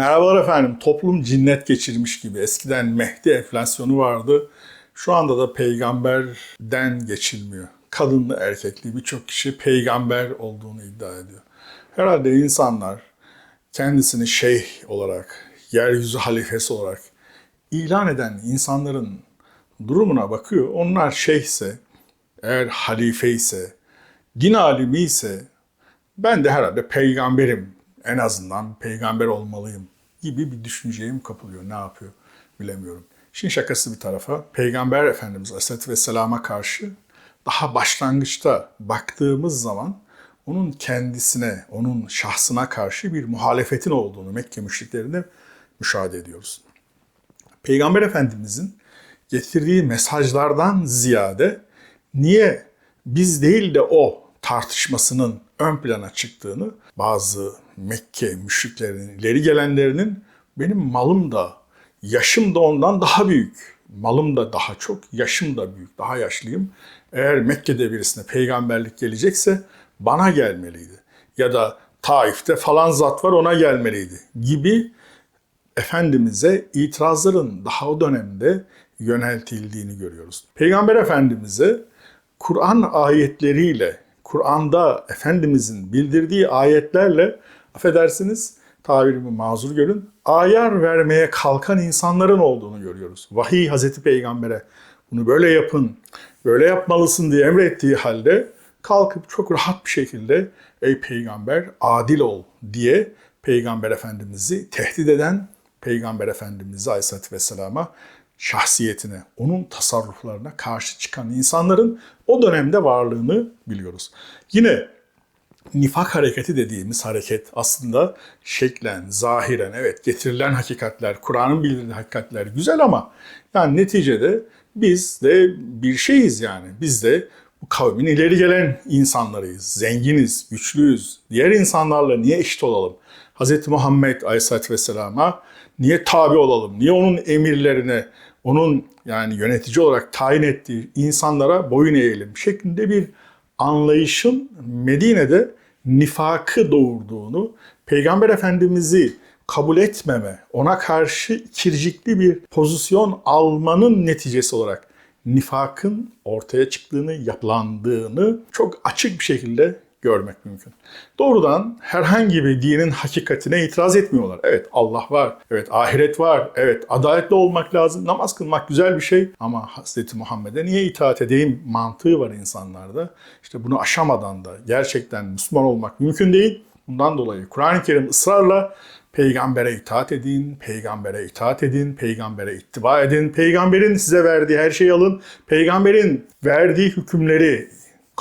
Merhabalar efendim. Toplum cinnet geçirmiş gibi. Eskiden Mehdi enflasyonu vardı. Şu anda da peygamberden geçilmiyor. Kadınlı erkekli birçok kişi peygamber olduğunu iddia ediyor. Herhalde insanlar kendisini şeyh olarak, yeryüzü halifesi olarak ilan eden insanların durumuna bakıyor. Onlar şeyhse, eğer halife ise, din alimi ise ben de herhalde peygamberim. En azından peygamber olmalıyım gibi bir düşünceye mi kapılıyor? Ne yapıyor? Bilemiyorum. Şimdi şakası bir tarafa. Peygamber Efendimiz Aleyhisselatü Vesselam'a karşı daha başlangıçta baktığımız zaman onun kendisine, onun şahsına karşı bir muhalefetin olduğunu Mekke müşriklerinde müşahede ediyoruz. Peygamber Efendimizin getirdiği mesajlardan ziyade niye biz değil de o tartışmasının ön plana çıktığını bazı Mekke müşriklerinin ileri gelenlerinin benim malım da yaşım da ondan daha büyük. Malım da daha çok, yaşım da büyük, daha yaşlıyım. Eğer Mekke'de birisine peygamberlik gelecekse bana gelmeliydi. Ya da Taif'te falan zat var ona gelmeliydi gibi Efendimiz'e itirazların daha o dönemde yöneltildiğini görüyoruz. Peygamber Efendimiz'e Kur'an ayetleriyle, Kur'an'da Efendimiz'in bildirdiği ayetlerle affedersiniz tabirimi mazur görün, ayar vermeye kalkan insanların olduğunu görüyoruz. Vahiy Hazreti Peygamber'e bunu böyle yapın, böyle yapmalısın diye emrettiği halde kalkıp çok rahat bir şekilde ey peygamber adil ol diye Peygamber Efendimiz'i tehdit eden Peygamber Efendimiz Aleyhisselatü Vesselam'a şahsiyetine, onun tasarruflarına karşı çıkan insanların o dönemde varlığını biliyoruz. Yine nifak hareketi dediğimiz hareket aslında şeklen, zahiren evet getirilen hakikatler, Kur'an'ın bildirdiği hakikatler güzel ama yani neticede biz de bir şeyiz yani. Biz de bu kavmin ileri gelen insanlarıyız. Zenginiz, güçlüyüz. Diğer insanlarla niye eşit olalım? Hz. Muhammed Aleyhisselatü Vesselam'a niye tabi olalım? Niye onun emirlerine, onun yani yönetici olarak tayin ettiği insanlara boyun eğelim şeklinde bir anlayışın Medine'de nifakı doğurduğunu, Peygamber Efendimiz'i kabul etmeme, ona karşı ikircikli bir pozisyon almanın neticesi olarak nifakın ortaya çıktığını, yapılandığını çok açık bir şekilde görmek mümkün. Doğrudan herhangi bir dinin hakikatine itiraz etmiyorlar. Evet Allah var, evet ahiret var, evet adaletli olmak lazım, namaz kılmak güzel bir şey ama Hz. Muhammed'e niye itaat edeyim mantığı var insanlarda. İşte bunu aşamadan da gerçekten Müslüman olmak mümkün değil. Bundan dolayı Kur'an-ı Kerim ısrarla peygambere itaat edin, peygambere itaat edin, peygambere ittiba edin, peygamberin size verdiği her şeyi alın, peygamberin verdiği hükümleri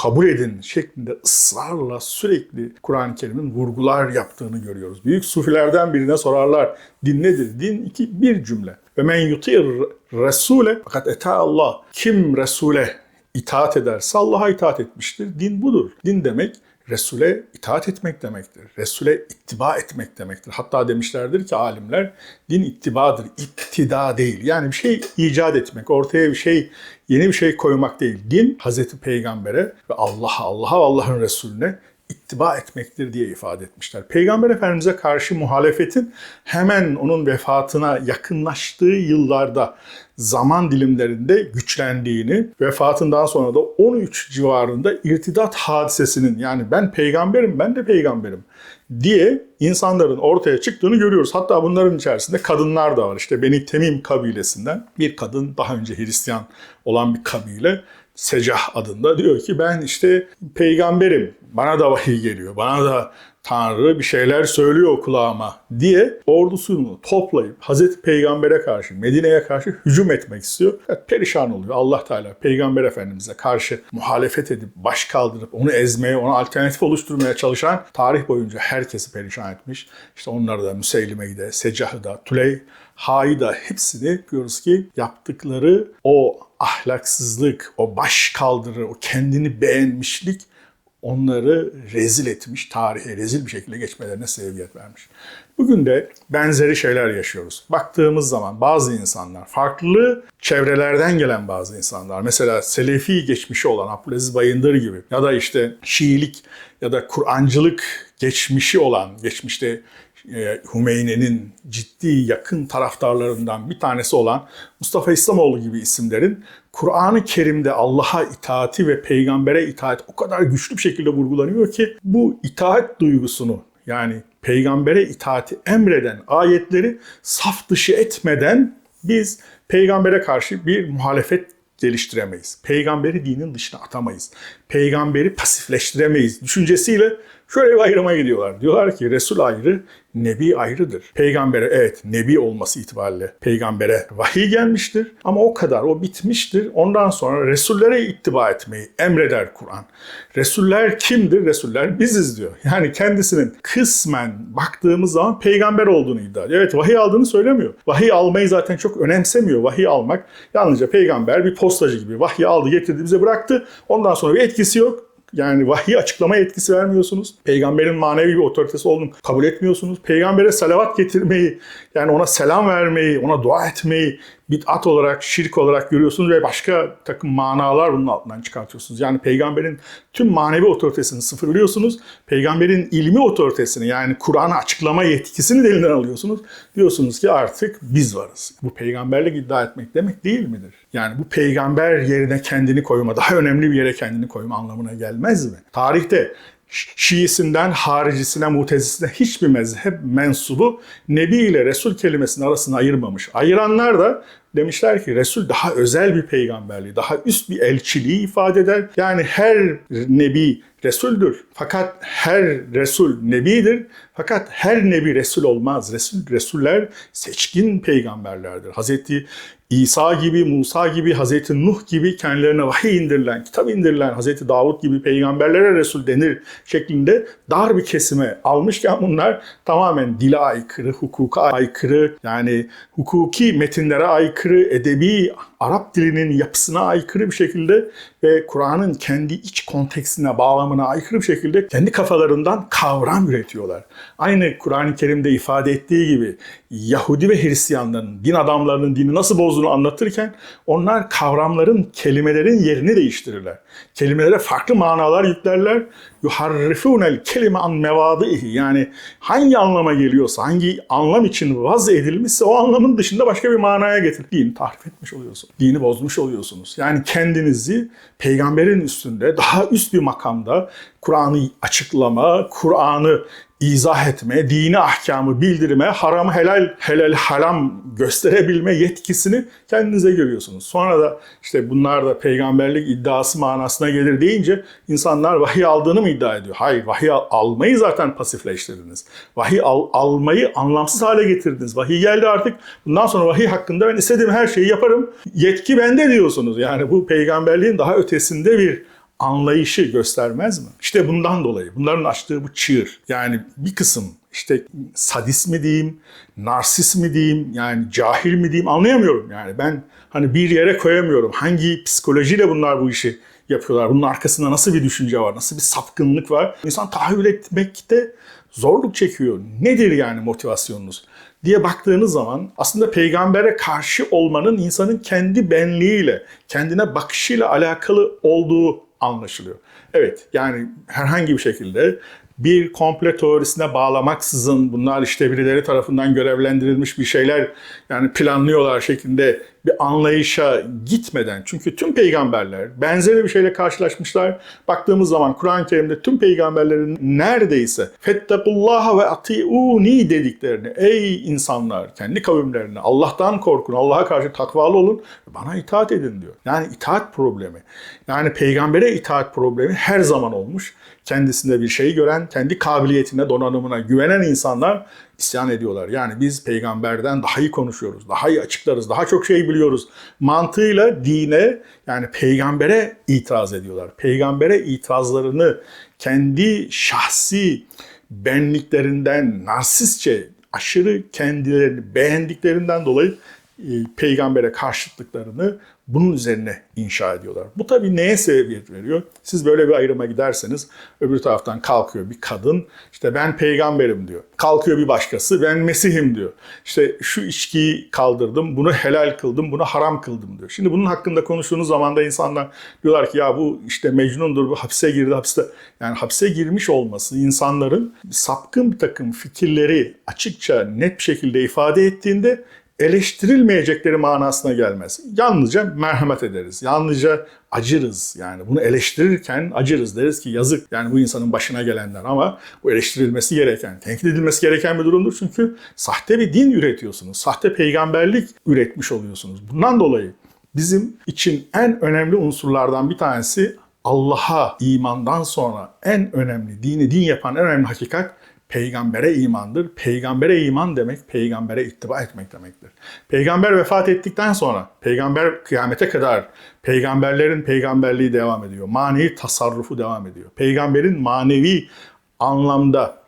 kabul edin şeklinde ısrarla sürekli Kur'an-ı Kerim'in vurgular yaptığını görüyoruz. Büyük sufilerden birine sorarlar din nedir? Din iki bir cümle. Ve men yutir Resule fakat eta Allah. Kim Resul'e itaat ederse Allah'a itaat etmiştir. Din budur. Din demek Resul'e itaat etmek demektir. Resul'e ittiba etmek demektir. Hatta demişlerdir ki alimler din ittibadır, iktida değil. Yani bir şey icat etmek, ortaya bir şey, yeni bir şey koymak değil. Din Hazreti Peygamber'e ve Allah'a, Allah'a Allah'ın Resulüne ittiba etmektir diye ifade etmişler. Peygamber Efendimiz'e karşı muhalefetin hemen onun vefatına yakınlaştığı yıllarda zaman dilimlerinde güçlendiğini, vefatından sonra da 13 civarında irtidat hadisesinin yani ben peygamberim, ben de peygamberim diye insanların ortaya çıktığını görüyoruz. Hatta bunların içerisinde kadınlar da var. İşte Beni Temim kabilesinden bir kadın daha önce Hristiyan olan bir kabile Secah adında diyor ki ben işte peygamberim. Bana da vahiy geliyor. Bana da Tanrı bir şeyler söylüyor kulağıma diye ordusunu toplayıp Hazreti Peygamber'e karşı, Medine'ye karşı hücum etmek istiyor. Evet, perişan oluyor. Allah Teala Peygamber Efendimiz'e karşı muhalefet edip, baş kaldırıp, onu ezmeye, ona alternatif oluşturmaya çalışan tarih boyunca herkesi perişan etmiş. İşte onları da Müseylime'yi de, Secah'ı da, Tuley, Ha'yı da hepsini görüyoruz ki yaptıkları o ahlaksızlık, o baş kaldırı, o kendini beğenmişlik onları rezil etmiş, tarihe rezil bir şekilde geçmelerine sebebiyet vermiş. Bugün de benzeri şeyler yaşıyoruz. Baktığımız zaman bazı insanlar, farklı çevrelerden gelen bazı insanlar, mesela Selefi geçmişi olan Abdülaziz Bayındır gibi ya da işte Şiilik ya da Kur'ancılık geçmişi olan, geçmişte e, Hümeyni'nin ciddi yakın taraftarlarından bir tanesi olan Mustafa İslamoğlu gibi isimlerin Kur'an-ı Kerim'de Allah'a itaati ve peygambere itaat o kadar güçlü bir şekilde vurgulanıyor ki bu itaat duygusunu yani peygambere itaati emreden ayetleri saf dışı etmeden biz peygambere karşı bir muhalefet geliştiremeyiz. Peygamberi dinin dışına atamayız. Peygamberi pasifleştiremeyiz. Düşüncesiyle şöyle bir ayrıma gidiyorlar. Diyorlar ki Resul ayrı, Nebi ayrıdır. Peygambere evet Nebi olması itibariyle peygambere vahiy gelmiştir ama o kadar o bitmiştir. Ondan sonra Resullere ittiba etmeyi emreder Kur'an. Resuller kimdir? Resuller biziz diyor. Yani kendisinin kısmen baktığımız zaman peygamber olduğunu iddia ediyor. Evet vahiy aldığını söylemiyor. Vahiy almayı zaten çok önemsemiyor. Vahiy almak yalnızca peygamber bir postacı gibi vahiy aldı getirdi bize bıraktı. Ondan sonra bir etkisi yok. Yani vahiy açıklama yetkisi vermiyorsunuz. Peygamberin manevi bir otoritesi olduğunu kabul etmiyorsunuz. Peygambere salavat getirmeyi, yani ona selam vermeyi, ona dua etmeyi bid'at olarak, şirk olarak görüyorsunuz ve başka takım manalar bunun altından çıkartıyorsunuz. Yani peygamberin tüm manevi otoritesini sıfırlıyorsunuz. Peygamberin ilmi otoritesini yani Kur'an'ı açıklama yetkisini de elinden alıyorsunuz. Diyorsunuz ki artık biz varız. Bu peygamberlik iddia etmek demek değil midir? Yani bu peygamber yerine kendini koyma, daha önemli bir yere kendini koyma anlamına gelmez mi? Tarihte Şiisinden haricisine, mutezisine hiçbir mezhep mensubu Nebi ile Resul kelimesinin arasını ayırmamış. Ayıranlar da demişler ki Resul daha özel bir peygamberliği, daha üst bir elçiliği ifade eder. Yani her Nebi Resuldür. Fakat her Resul Nebidir. Fakat her Nebi Resul olmaz. Resul, Resuller seçkin peygamberlerdir. Hazreti İsa gibi, Musa gibi, Hazreti Nuh gibi kendilerine vahiy indirilen, kitap indirilen, Hazreti Davut gibi peygamberlere Resul denir şeklinde dar bir kesime almışken bunlar tamamen dile aykırı, hukuka aykırı, yani hukuki metinlere aykırı, edebi Arap dilinin yapısına aykırı bir şekilde ve Kur'an'ın kendi iç konteksine, bağlamına aykırı bir şekilde kendi kafalarından kavram üretiyorlar. Aynı Kur'an-ı Kerim'de ifade ettiği gibi Yahudi ve Hristiyanların, din adamlarının dini nasıl bozduğunu anlatırken onlar kavramların, kelimelerin yerini değiştirirler. Kelimelere farklı manalar yüklerler. Yuharrifunel kelime an mevadihi yani hangi anlama geliyorsa, hangi anlam için vaz edilmişse o anlamın dışında başka bir manaya getirip dini tahrif etmiş oluyorsunuz. Dini bozmuş oluyorsunuz. Yani kendinizi peygamberin üstünde daha üst bir makamda Kur'an'ı açıklama, Kur'an'ı izah etme, dini ahkamı bildirme, haramı helal, helal haram gösterebilme yetkisini kendinize görüyorsunuz. Sonra da işte bunlar da peygamberlik iddiası manasına gelir deyince insanlar vahiy aldığını mı iddia ediyor? Hayır, vahiy almayı zaten pasifleştirdiniz. Vahiy al, almayı anlamsız hale getirdiniz. Vahiy geldi artık. Bundan sonra vahiy hakkında ben istediğim her şeyi yaparım. Yetki bende diyorsunuz. Yani bu peygamberliğin daha ötesinde bir anlayışı göstermez mi? İşte bundan dolayı bunların açtığı bu çığır yani bir kısım işte sadist mi diyeyim, narsist mi diyeyim, yani cahil mi diyeyim anlayamıyorum yani. Ben hani bir yere koyamıyorum. Hangi psikolojiyle bunlar bu işi yapıyorlar? Bunun arkasında nasıl bir düşünce var? Nasıl bir sapkınlık var? İnsan tahayyül etmekte zorluk çekiyor. Nedir yani motivasyonunuz? diye baktığınız zaman aslında peygambere karşı olmanın insanın kendi benliğiyle, kendine bakışıyla alakalı olduğu anlaşılıyor. Evet yani herhangi bir şekilde bir komple teorisine bağlamaksızın bunlar işte birileri tarafından görevlendirilmiş bir şeyler yani planlıyorlar şeklinde bir anlayışa gitmeden çünkü tüm peygamberler benzeri bir şeyle karşılaşmışlar. Baktığımız zaman Kur'an-ı Kerim'de tüm peygamberlerin neredeyse fettakullaha ve atiuni dediklerini ey insanlar kendi kavimlerine Allah'tan korkun, Allah'a karşı takvalı olun, bana itaat edin diyor. Yani itaat problemi. Yani peygambere itaat problemi her zaman olmuş. Kendisinde bir şey gören, kendi kabiliyetine, donanımına güvenen insanlar isyan ediyorlar. Yani biz peygamberden daha iyi konuşuyoruz, daha iyi açıklarız, daha çok şey biliyoruz. Mantığıyla dine yani peygambere itiraz ediyorlar. Peygambere itirazlarını kendi şahsi benliklerinden narsistçe aşırı kendilerini beğendiklerinden dolayı peygambere karşıtlıklarını bunun üzerine inşa ediyorlar. Bu tabii neye sebebiyet veriyor? Siz böyle bir ayrıma giderseniz öbür taraftan kalkıyor bir kadın işte ben peygamberim diyor. Kalkıyor bir başkası ben Mesih'im diyor. İşte şu içkiyi kaldırdım, bunu helal kıldım, bunu haram kıldım diyor. Şimdi bunun hakkında konuştuğunuz zaman da insanlar diyorlar ki ya bu işte Mecnun'dur, bu hapse girdi, hapiste. Yani hapse girmiş olması insanların sapkın bir takım fikirleri açıkça net bir şekilde ifade ettiğinde eleştirilmeyecekleri manasına gelmez. Yalnızca merhamet ederiz. Yalnızca acırız. Yani bunu eleştirirken acırız. Deriz ki yazık yani bu insanın başına gelenler ama bu eleştirilmesi gereken, tenkit edilmesi gereken bir durumdur. Çünkü sahte bir din üretiyorsunuz. Sahte peygamberlik üretmiş oluyorsunuz. Bundan dolayı bizim için en önemli unsurlardan bir tanesi Allah'a imandan sonra en önemli, dini din yapan en önemli hakikat peygambere imandır. Peygambere iman demek, peygambere ittiba etmek demektir. Peygamber vefat ettikten sonra, peygamber kıyamete kadar peygamberlerin peygamberliği devam ediyor. Manevi tasarrufu devam ediyor. Peygamberin manevi anlamda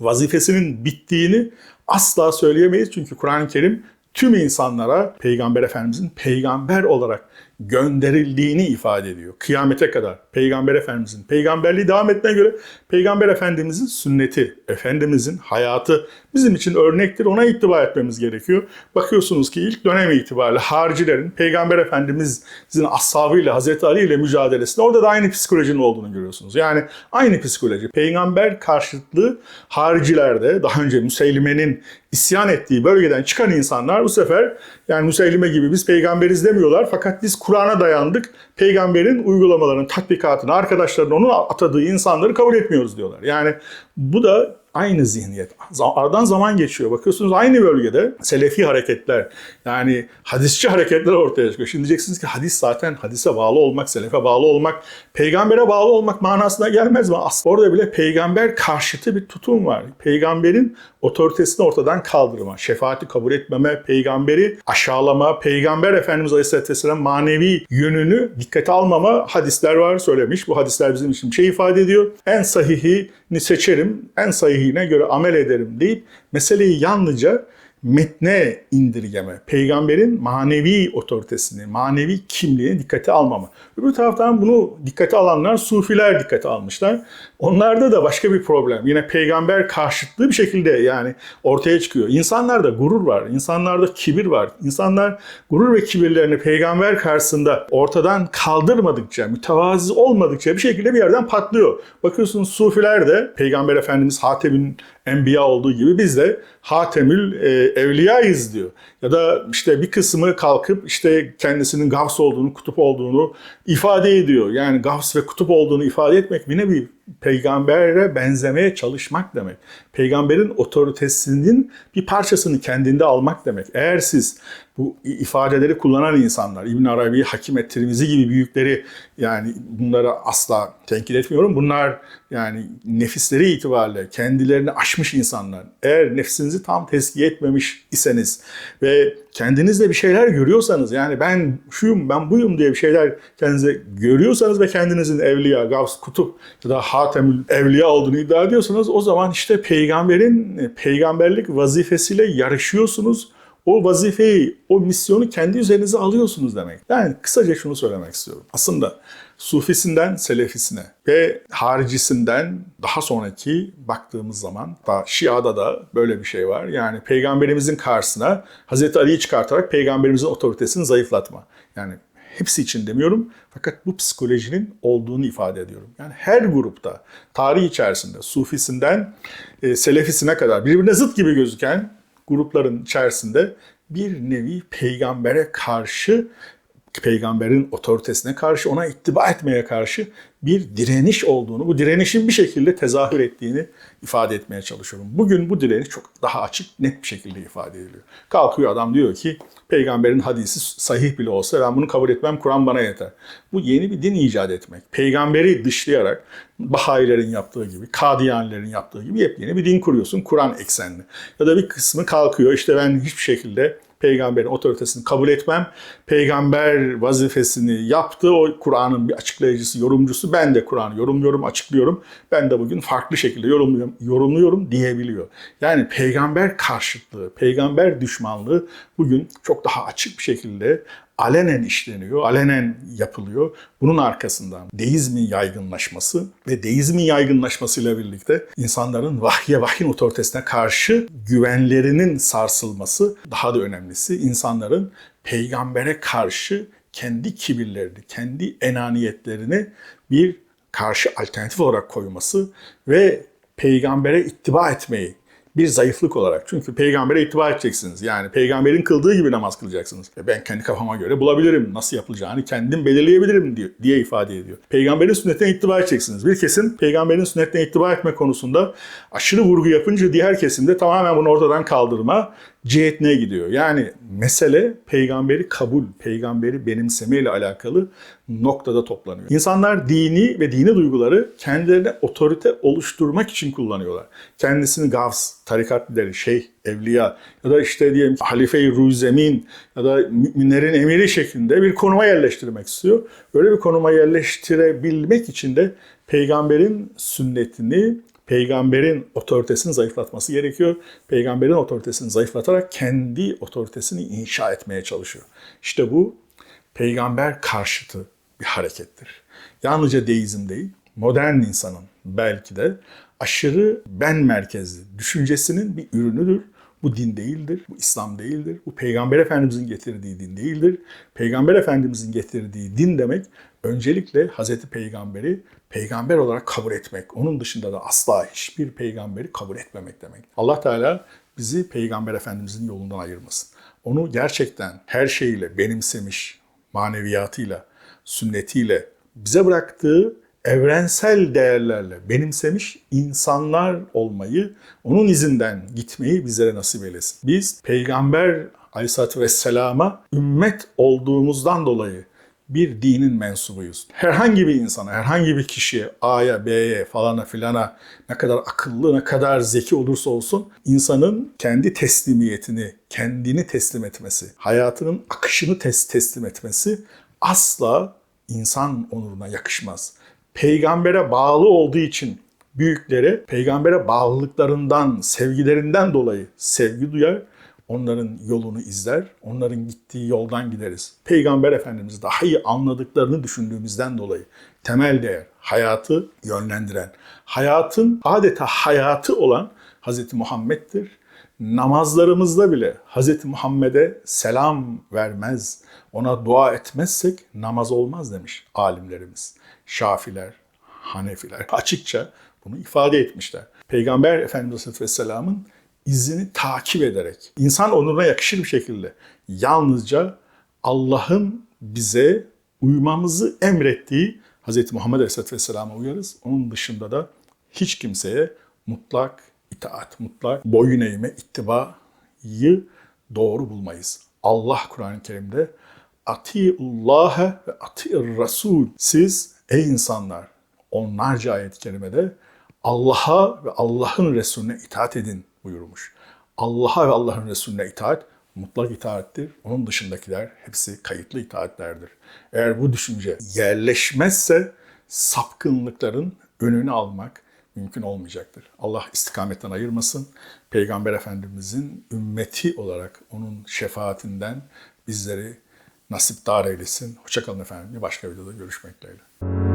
vazifesinin bittiğini asla söyleyemeyiz. Çünkü Kur'an-ı Kerim tüm insanlara Peygamber Efendimizin peygamber olarak gönderildiğini ifade ediyor. Kıyamete kadar Peygamber Efendimizin peygamberliği devam ettiğine göre Peygamber Efendimizin sünneti, Efendimizin hayatı bizim için örnektir. Ona ittiba etmemiz gerekiyor. Bakıyorsunuz ki ilk dönem itibariyle haricilerin Peygamber Efendimizin ashabıyla, Hazreti Ali ile mücadelesinde orada da aynı psikolojinin olduğunu görüyorsunuz. Yani aynı psikoloji. Peygamber karşıtlığı haricilerde daha önce Müseylime'nin isyan ettiği bölgeden çıkan insanlar bu sefer yani Müseylime gibi biz peygamberiz demiyorlar fakat biz Kur'an'a dayandık. Peygamberin uygulamalarının tatbikatını, arkadaşlarının onu atadığı insanları kabul etmiyoruz diyorlar. Yani bu da aynı zihniyet. Aradan zaman geçiyor. Bakıyorsunuz aynı bölgede selefi hareketler yani hadisçi hareketler ortaya çıkıyor. Şimdi diyeceksiniz ki hadis zaten hadise bağlı olmak, selefe bağlı olmak, peygambere bağlı olmak manasına gelmez mi? Aslında orada bile peygamber karşıtı bir tutum var. Peygamberin otoritesini ortadan kaldırma, şefaati kabul etmeme, peygamberi aşağılama, peygamber Efendimiz Aleyhisselatü Vesselam manevi yönünü dikkate almama hadisler var söylemiş. Bu hadisler bizim için şey ifade ediyor. En sahihini seçerim, en sahihine göre amel ederim deyip meseleyi yalnızca metne indirgeme, peygamberin manevi otoritesini, manevi kimliğini dikkate almama. Öbür taraftan bunu dikkate alanlar sufiler dikkate almışlar. Onlarda da başka bir problem. Yine peygamber karşıtlığı bir şekilde yani ortaya çıkıyor. İnsanlarda gurur var, insanlarda kibir var. İnsanlar gurur ve kibirlerini peygamber karşısında ortadan kaldırmadıkça, mütevazi olmadıkça bir şekilde bir yerden patlıyor. Bakıyorsunuz sufiler de peygamber efendimiz Hatem'in enbiya olduğu gibi biz de Hatemül e, Evliyayız diyor. Ya da işte bir kısmı kalkıp işte kendisinin gavs olduğunu, kutup olduğunu ifade ediyor. Yani gavs ve kutup olduğunu ifade etmek bir nevi peygambere benzemeye çalışmak demek. Peygamberin otoritesinin bir parçasını kendinde almak demek. Eğer siz bu ifadeleri kullanan insanlar, İbn Arabi, Hakim et-Tirmizi gibi büyükleri yani bunları asla tenkit etmiyorum. Bunlar yani nefisleri itibariyle kendilerini aşmış insanlar. Eğer nefsinizi tam tezkiye etmemiş iseniz ve kendinizde bir şeyler görüyorsanız yani ben şuyum, ben buyum diye bir şeyler kendinize görüyorsanız ve kendinizin evliya, gavs, kutup ya da hatemül evliya olduğunu iddia ediyorsanız o zaman işte peygamberin peygamberlik vazifesiyle yarışıyorsunuz o vazifeyi, o misyonu kendi üzerinize alıyorsunuz demek. Yani kısaca şunu söylemek istiyorum. Aslında Sufisinden Selefisine ve haricisinden daha sonraki baktığımız zaman da Şia'da da böyle bir şey var. Yani peygamberimizin karşısına Hazreti Ali'yi çıkartarak peygamberimizin otoritesini zayıflatma. Yani hepsi için demiyorum fakat bu psikolojinin olduğunu ifade ediyorum. Yani her grupta tarih içerisinde Sufisinden e, Selefisine kadar birbirine zıt gibi gözüken grupların içerisinde bir nevi peygambere karşı peygamberin otoritesine karşı, ona ittiba etmeye karşı bir direniş olduğunu, bu direnişin bir şekilde tezahür ettiğini ifade etmeye çalışıyorum. Bugün bu direniş çok daha açık, net bir şekilde ifade ediliyor. Kalkıyor adam diyor ki, peygamberin hadisi sahih bile olsa ben bunu kabul etmem, Kur'an bana yeter. Bu yeni bir din icat etmek. Peygamberi dışlayarak Bahayilerin yaptığı gibi, Kadiyanilerin yaptığı gibi yepyeni bir din kuruyorsun, Kur'an eksenli. Ya da bir kısmı kalkıyor, işte ben hiçbir şekilde peygamberin otoritesini kabul etmem. Peygamber vazifesini yaptı. O Kur'an'ın bir açıklayıcısı, yorumcusu. Ben de Kur'an'ı yorumluyorum, açıklıyorum. Ben de bugün farklı şekilde yorumluyorum, yorumluyorum diyebiliyor. Yani peygamber karşıtlığı, peygamber düşmanlığı bugün çok daha açık bir şekilde alenen işleniyor, alenen yapılıyor. Bunun arkasından deizmin yaygınlaşması ve deizmin yaygınlaşmasıyla birlikte insanların vahye vahyin otoritesine karşı güvenlerinin sarsılması daha da önemlisi insanların peygambere karşı kendi kibirlerini, kendi enaniyetlerini bir karşı alternatif olarak koyması ve peygambere ittiba etmeyi bir zayıflık olarak. Çünkü peygambere ittiba edeceksiniz. Yani peygamberin kıldığı gibi namaz kılacaksınız. Ve ben kendi kafama göre bulabilirim. Nasıl yapılacağını kendim belirleyebilirim diye, diye ifade ediyor. Peygamberin sünnetine ittiba edeceksiniz. Bir kesim peygamberin sünnetine ittiba etme konusunda aşırı vurgu yapınca diğer kesimde tamamen bunu ortadan kaldırma cihetine gidiyor. Yani mesele peygamberi kabul, peygamberi benimseme ile alakalı noktada toplanıyor. İnsanlar dini ve dini duyguları kendilerine otorite oluşturmak için kullanıyorlar. Kendisini gavs, tarikat lideri, şeyh, evliya ya da işte diyelim halife-i ruzemin ya da müminlerin emiri şeklinde bir konuma yerleştirmek istiyor. Böyle bir konuma yerleştirebilmek için de peygamberin sünnetini peygamberin otoritesini zayıflatması gerekiyor. Peygamberin otoritesini zayıflatarak kendi otoritesini inşa etmeye çalışıyor. İşte bu peygamber karşıtı bir harekettir. Yalnızca deizm değil, modern insanın belki de aşırı ben merkezli düşüncesinin bir ürünüdür. Bu din değildir, bu İslam değildir, bu Peygamber Efendimizin getirdiği din değildir. Peygamber Efendimizin getirdiği din demek öncelikle Hazreti Peygamberi peygamber olarak kabul etmek. Onun dışında da asla hiçbir peygamberi kabul etmemek demek. Allah Teala bizi Peygamber Efendimizin yolundan ayırmasın. Onu gerçekten her şeyiyle benimsemiş, maneviyatıyla, sünnetiyle bize bıraktığı evrensel değerlerle benimsemiş insanlar olmayı, onun izinden gitmeyi bizlere nasip eylesin. Biz Peygamber Aleyhisselatü Vesselam'a ümmet olduğumuzdan dolayı bir dinin mensubuyuz. Herhangi bir insana, herhangi bir kişiye, A'ya, B'ye, falana filana ne kadar akıllı, ne kadar zeki olursa olsun insanın kendi teslimiyetini, kendini teslim etmesi, hayatının akışını tes teslim etmesi asla insan onuruna yakışmaz. Peygambere bağlı olduğu için büyüklere peygambere bağlılıklarından, sevgilerinden dolayı sevgi duyar onların yolunu izler, onların gittiği yoldan gideriz. Peygamber Efendimiz daha iyi anladıklarını düşündüğümüzden dolayı temel değer, hayatı yönlendiren, hayatın adeta hayatı olan Hz. Muhammed'dir. Namazlarımızda bile Hz. Muhammed'e selam vermez, ona dua etmezsek namaz olmaz demiş alimlerimiz. Şafiler, Hanefiler açıkça bunu ifade etmişler. Peygamber Efendimiz Aleyhisselam'ın izini takip ederek, insan onuruna yakışır bir şekilde yalnızca Allah'ın bize uymamızı emrettiği Hz. Muhammed Aleyhisselatü Vesselam'a uyarız. Onun dışında da hiç kimseye mutlak itaat, mutlak boyun eğme, ittibayı doğru bulmayız. Allah Kur'an-ı Kerim'de Atiullâhe ve ati'ir Rasul. Siz ey insanlar onlarca ayet-i kerimede Allah'a ve Allah'ın Resulüne itaat edin buyurmuş. Allah'a ve Allah'ın Resulüne itaat mutlak itaattir. Onun dışındakiler hepsi kayıtlı itaatlerdir. Eğer bu düşünce yerleşmezse sapkınlıkların önünü almak mümkün olmayacaktır. Allah istikametten ayırmasın. Peygamber Efendimizin ümmeti olarak onun şefaatinden bizleri nasipdar eylesin. Hoşçakalın efendim. Bir başka videoda görüşmek dileğiyle.